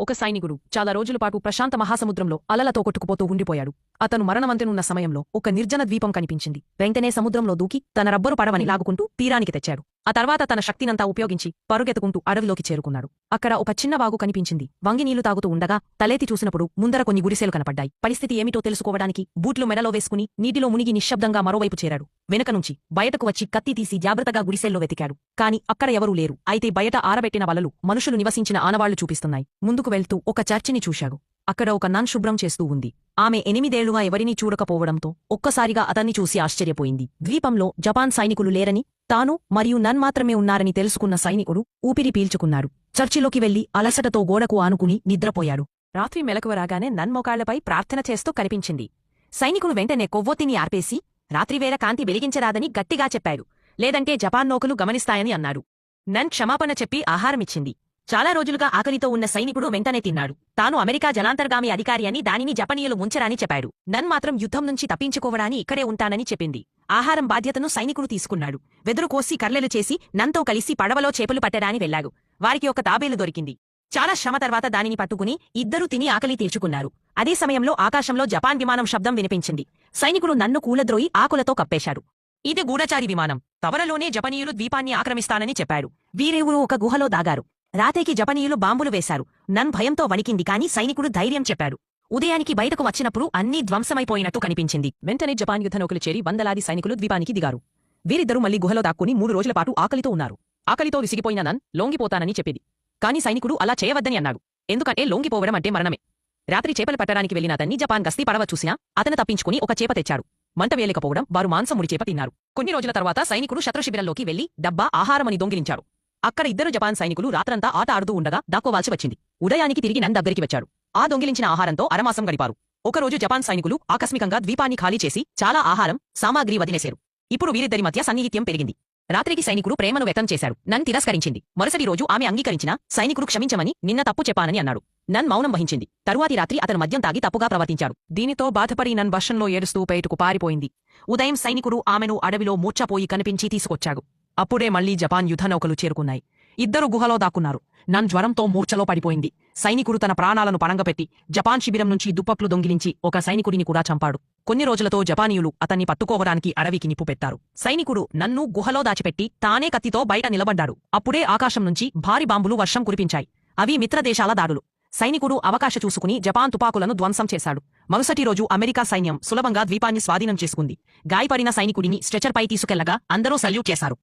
ఒక సైనికుడు చాలా రోజులపాటు ప్రశాంత మహాసముద్రంలో అలలతో కొట్టుకుపోతూ ఉండిపోయాడు. అతను మరణమంతనున్న సమయంలో ఒక నిర్జన ద్వీపం కనిపించింది. వెంటనే సముద్రంలో దూకి తన రబ్బరు పడవని లాగుకుంటూ తీరానికి తెచ్చాడు. ఆ తర్వాత తన శక్తినంతా ఉపయోగించి పరుగెత్తుకుంటూ అడవిలోకి చేరుకున్నాడు. అక్కడ ఒక చిన్న వాగు కనిపించింది. వంగి నీళ్ళు తాగుతూ ఉండగా తలేతి చూసినప్పుడు ముందర కొన్ని గుడిసెలు కనపడ్డాయి. పరిస్థితి ఏమిటో తెలుసుకోవడానికి బూట్లు మెడలో వేసుకుని నీటిలో మునిగి నిశ్శబ్దంగా మరోవైపు చేరాడు. వెనుక నుంచి బయటకు వచ్చి కత్తి తీసి జాగ్రత్తగా గుడిసెల్లో వెతికాడు. కాని అక్కడ ఎవరూ లేరు. అయితే బయట ఆరబెట్టిన వలలు మనుషులు నివసించిన ఆనవాళ్ళు చూపిస్తున్నాయి. ముందుకు వెళ్తూ ఒక చర్చిని చూశాడు. అక్కడ ఒక నన్ శుభ్రం చేస్తూ ఉంది. ఆమె ఎనిమిదేళ్ళుగా ఎవరినీ చూడకపోవడంతో ఒక్కసారిగా అతన్ని చూసి ఆశ్చర్యపోయింది. ద్వీపంలో జపాన్ సైనికులు లేరని తాను మరియు నన్ మాత్రమే ఉన్నారని తెలుసుకున్న సైనికుడు ఊపిరి పీల్చుకున్నాడు. చర్చిలోకి వెళ్ళి అలసటతో గోడకు ఆనుకుని నిద్రపోయాడు. రాత్రి మెలకువరాగానే నన్ మోకాళ్ళపై ప్రార్థన చేస్తూ కనిపించింది. సైనికుడు వెంటనే కొవ్వొత్తిని ఆర్పేసి రాత్రివేళ కాంతి వెలిగించరాదని గట్టిగా చెప్పాడు. లేదంటే జపాన్ నౌకలు గమనిస్తాయని అన్నాడు. నన్ క్షమాపణ చెప్పి ఆహారమిచ్చింది చాలా రోజులుగా ఆకలితో ఉన్న సైనికుడు వెంటనే తిన్నాడు. తాను అమెరికా జలాంతర్గామి అధికారి అని దానిని జపనీయులు ముంచరాని చెప్పాడు. నన్ మాత్రం యుద్ధం నుంచి తప్పించుకోవడాని ఇక్కడే ఉంటానని చెప్పింది. ఆహారం బాధ్యతను సైనికుడు తీసుకున్నాడు. వెదురు కోసి కర్లెలు చేసి నన్తో కలిసి పడవలో చేపలు పట్టడాని వెళ్ళాడు వారికి ఒక తాబేలు దొరికింది. చాలా శ్రమ తర్వాత దానిని పట్టుకుని ఇద్దరూ తిని ఆకలి తీర్చుకున్నారు. అదే సమయంలో ఆకాశంలో జపాన్ విమానం శబ్దం వినిపించింది. సైనికుడు నన్ను కూలద్రోయి ఆకులతో కప్పేశాడు ఇది గూఢచారి విమానం. తవరలోనే జపనీయులు ద్వీపాన్ని ఆక్రమిస్తానని చెప్పాడు. వీరేవురు ఒక గుహలో దాగారు. రాతేకి జపనీయులు బాంబులు వేశారు. నన్ భయంతో వణికింది కాని సైనికుడు ధైర్యం చెప్పాడు. ఉదయానికి బయటకు వచ్చినప్పుడు అన్నీ ధ్వంసమైపోయినట్టు కనిపించింది. వెంటనే జపాన్ యుద్ధ నౌకలు చేరి వందలాది సైనికులు ద్వీపానికి దిగారు. వీరిద్దరూ మళ్ళీ గుహలో దాక్కుని మూడు రోజుల పాటు ఆకలితో ఉన్నారు. ఆకలితో విసిగిపోయిన నన్ లొంగిపోతానని చెప్పింది. కాని సైనికుడు అలా చేయవద్దని అన్నాడు. ఎందుకంటే లొంగిపోవడం అంటే మరణమే. రాత్రి చేపలు పట్టడానికి వెళ్ళిన అతన్ని జపాన్ గస్తీ పడవ చూసినా అతను తప్పించుకుని ఒక చేప తెచ్చాడు. మంట వేయలేకపోవడం వారు మాంసముడి చేప తిన్నారు. కొన్ని రోజుల తర్వాత సైనికుడు శత్రుశిబిరంలోకి వెళ్ళి డబ్బా ఆహారమని దొంగిలించాడు. అక్కడ ఇద్దరు జపాన్ సైనికులు రాత్రంతా ఆట ఆడుతూ ఉండగా దాక్కోవాల్సి వచ్చింది. ఉదయానికి తిరిగి నన్ దగ్గరికి వచ్చాడు. ఆ దొంగిలించిన ఆహారంతో అరమాసం గడిపారు. ఒకరోజు జపాన్ సైనికులు ఆకస్మికంగా ద్వీపాన్ని ఖాళీ చేసి చాలా ఆహారం సామాగ్రి వదిలేశారు ఇప్పుడు వీరిద్దరి మధ్య సన్నిహిత్యం పెరిగింది. రాత్రికి సైనికుడు ప్రేమను వ్యక్తం చేశాడు. నన్ తిరస్కరించింది. మరుసటి రోజు ఆమె అంగీకరించిన సైనికుడు క్షమించమని నిన్న తప్పు చెప్పానని అన్నాడు. నన్ మౌనం వహించింది. తరువాతి రాత్రి అతను మద్యం తాగి తప్పుగా ప్రవర్తించాడు. దీనితో బాధపడి నన్ వర్షంలో ఏడుస్తూ బయటకు పారిపోయింది. ఉదయం సైనికుడు ఆమెను అడవిలో మూర్ఛపోయి కనిపించి తీసుకొచ్చాడు. అప్పుడే మళ్ళీ జపాన్ యుధనౌకలు చేరుకున్నాయి. ఇద్దరు గుహలో దాక్కున్నారు. నన్ జ్వరంతో మూర్ఛలో పడిపోయింది. సైనికుడు తన ప్రాణాలను పణంగపెట్టి జపాన్ శిబిరం నుంచి దుప్పట్లు దొంగిలించి ఒక సైనికుడిని కూడా చంపాడు. కొన్ని రోజులతో జపానీయులు అతన్ని పట్టుకోవడానికి అడవికి నిప్పుపెట్టారు సైనికుడు నన్ను గుహలో దాచిపెట్టి తానే కత్తితో బయట నిలబడ్డాడు. అప్పుడే ఆకాశం నుంచి భారీ బాంబులు వర్షం కురిపించాయి. అవి మిత్రదేశాల దాడులు. సైనికుడు అవకాశ చూసుకుని జపాన్ తుపాకులను ధ్వంసం చేశాడు. మరుసటి రోజు అమెరికా సైన్యం సులభంగా ద్వీపాన్ని స్వాధీనం చేసుకుంది. గాయపడిన సైనికుడిని స్ట్రెచర్పై తీసుకెళ్ళగా అందరూ సల్యూట్ చేశారు.